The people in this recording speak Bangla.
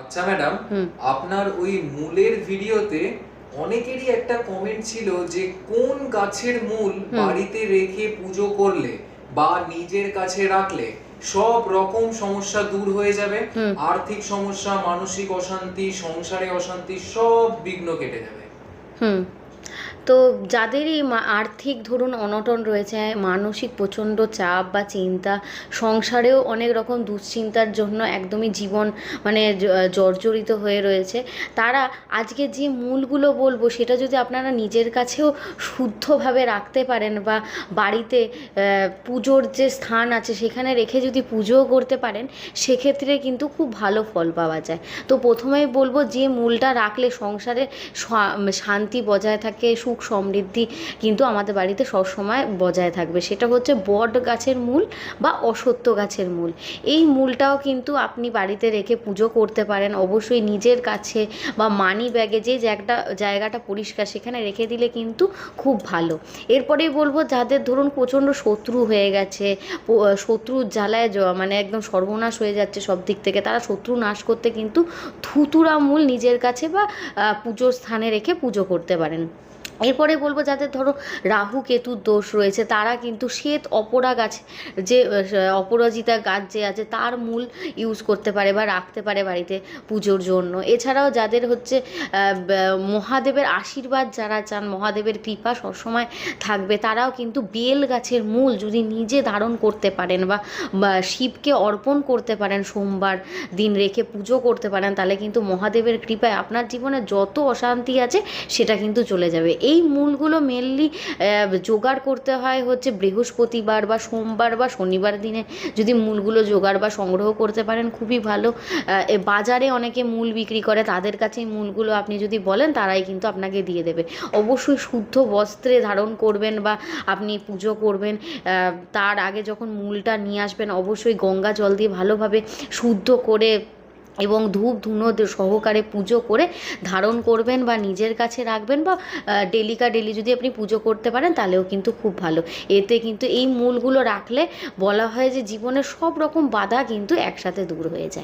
আচ্ছা ম্যাডাম আপনার ওই মূলের ভিডিওতে অনেকেরই একটা কমেন্ট ছিল যে কোন গাছের মূল বাড়িতে রেখে পুজো করলে বা নিজের কাছে রাখলে সব রকম সমস্যা দূর হয়ে যাবে? আর্থিক সমস্যা মানসিক অশান্তি সংসারে অশান্তি সব বিঘ্ন কেটে যাবে। হুম। তো যাদেরই মা- আর্থিক ধরুন অনটন রয়েছে, মানসিক প্রচণ্ড চাপ বা চিন্তা, সংসারেও অনেক রকম দুশ্চিন্তার জন্য একদমই জীবন মানে জর্জরিত হয়ে রয়েছে। তারা আজকে যে মূলগুলো বলব, সেটা যদি আপনারা নিজের কাছেও শুদ্ধভাবে রাখতে পারেন বা বাড়িতে পুজোর যে স্থান আছে, সেখানে রেখে যদি পুজোও করতে পারেন, সেক্ষেত্রে কিন্তু খুব ভালো ফল পাওয়া যায়। তো প্রথমেই বলব, যে মূলটা রাখলে সংসারে শান্তি বজায় থাকে, সুখ সমৃদ্ধি কিন্তু আমাদের বাড়িতে সবসময় বজায় থাকবে। সেটা হচ্ছে বট গাছের মূল বা অসত্য গাছের মূল। এই মূলটাও কিন্তু আপনি বাড়িতে রেখে পুজো করতে পারেন। অবশ্যই নিজের কাছে বা মানি ব্যাগে যে জায়গাটা জায়গাটা পরিষ্কার সেখানে রেখে দিলে কিন্তু খুব ভালো। এরপরেই বলব যাদের ধরুন প্রচণ্ড শত্রু হয়ে গেছে শত্রুর জ্বালায় মানে একদম সর্বনাশ হয়ে যাচ্ছে সব দিক থেকে, তারা শত্রু নাশ করতে কিন্তু ধুতুরা মূল নিজের কাছে বা পুজোর স্থানে রেখে পুজো করতে পারেন। এরপরে বলব যাদের ধরো রাহু কেতুর দোষ রয়েছে, তারা কিন্তু শ্বেত অপরা গাছ যে অপরাজিতা গাছ যে আছে, তার মূল ইউজ করতে পারে বা রাখতে পারে বাড়িতে পুজোর জন্য। এছাড়াও যাদের হচ্ছে মহাদেবের আশীর্বাদ যারা চান, মহাদেবের কৃপা সবসময় থাকবে, তারাও কিন্তু বেল গাছের মূল যদি নিজে ধারণ করতে পারেন বা শিবকে অর্পণ করতে পারেন সোমবার দিন রেখে পুজো করতে পারেন, তাহলে কিন্তু মহাদেবের কৃপায় আপনার জীবনে যত অশান্তি আছে, সেটা কিন্তু চলে যাবে। এই মূলগুলো মেনলি জোগাড় করতে হয় হচ্ছে বৃহস্পতিবার বা সোমবার বা শনিবার দিনে। যদি মূলগুলো জোগাড় বা সংগ্রহ করতে পারেন, খুবই ভালো। বাজারে অনেকে মূল বিক্রি করে, তাদের কাছে এই মূলগুলো আপনি যদি বলেন, তারাই কিন্তু আপনাকে দিয়ে দেবে। অবশ্যই শুদ্ধ বস্ত্রে ধারণ করবেন বা আপনি পুজো করবেন তার আগে যখন মূলটা নিয়ে আসবেন, অবশ্যই গঙ্গা জল দিয়ে ভালোভাবে শুদ্ধ করে এবং ধূপ ধুনো সহকারে পুজো করে ধারণ করবেন বা নিজের কাছে রাখবেন বা ডেলিকা ডেলি যদি আপনি পুজো করতে পারেন তাহলেও কিন্তু খুব ভালো। এতে কিন্তু এই মূলগুলো রাখলে বলা হয় যে জীবনের সব রকম বাধা কিন্তু একসাথে দূর হয়ে যায়।